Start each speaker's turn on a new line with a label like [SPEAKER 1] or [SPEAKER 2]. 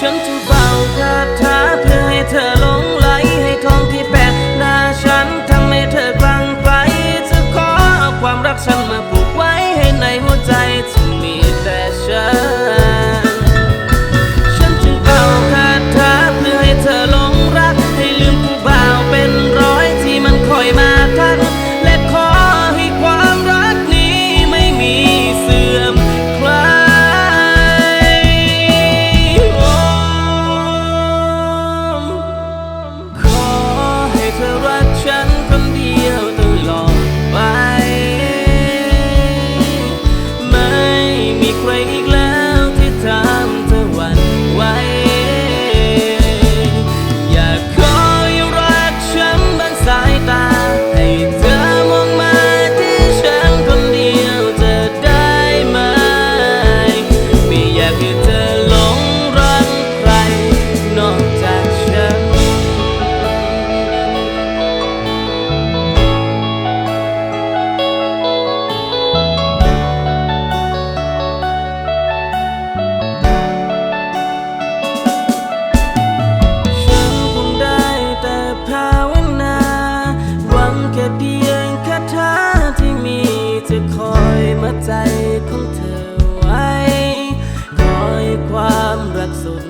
[SPEAKER 1] ฉันจะเบาคาถา ใจของเธอไว้ คอยความรักสุด